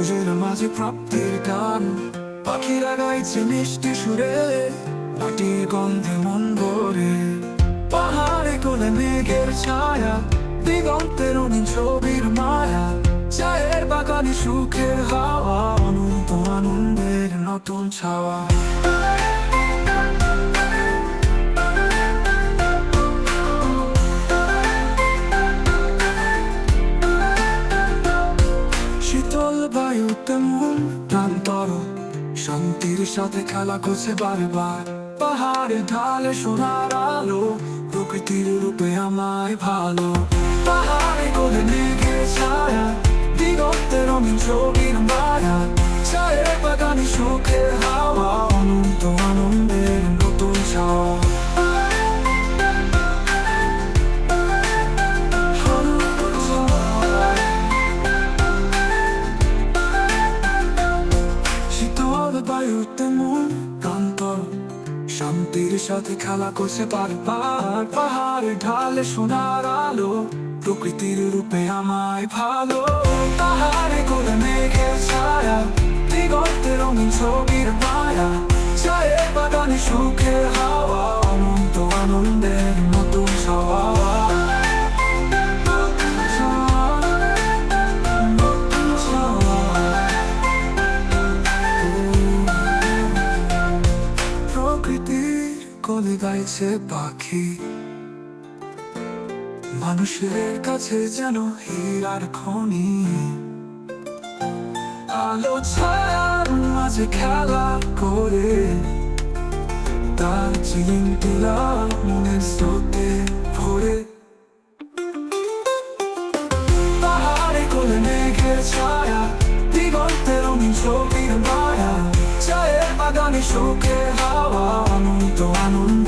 বাজে প্রাপ্তির গান। পাখিরা গাইছে মিষ্টি সুরে গন্ধে মন ভরে। পাহাড়ে কোলে মেঘের ছায়া, দিগন্তের অনিন ছবির মায়া। চায়ের বাগানে সুখের হাওয়া, অনন্ত আনন্দের নতুন ছাওয়া। শীতল বায়ুতে মন প্রান্তর। শান্তির সাথে খেলা করছে বারবার। পাহাড়ে ঢালে সোনার আলো, প্রকৃতির রূপে আমায় ভালো। বায়ুতে মন কান্ত শান্তির সাথে খেলা করছে বারবার। পাহাড় ঢালে সোনার আলো, প্রকৃতির রূপে আমায় ভালো। পাহাড়ে করে মেঘের ছায়া দিগন্তে রঙিন ছবির মায়া। চায়ের বাগানে সুখের হাওয়া। গাইছে পাখি। মানুষের কাছে যেন হীরার খনি। আলো ছায়ার মাঝে খেলা করে। তার তুলা মনের স্রোতে ভরে। পাহাড়ে কোলে মেঘের ছায়া বাগানে সুখে হাওয়া অনন্ত আনন্দ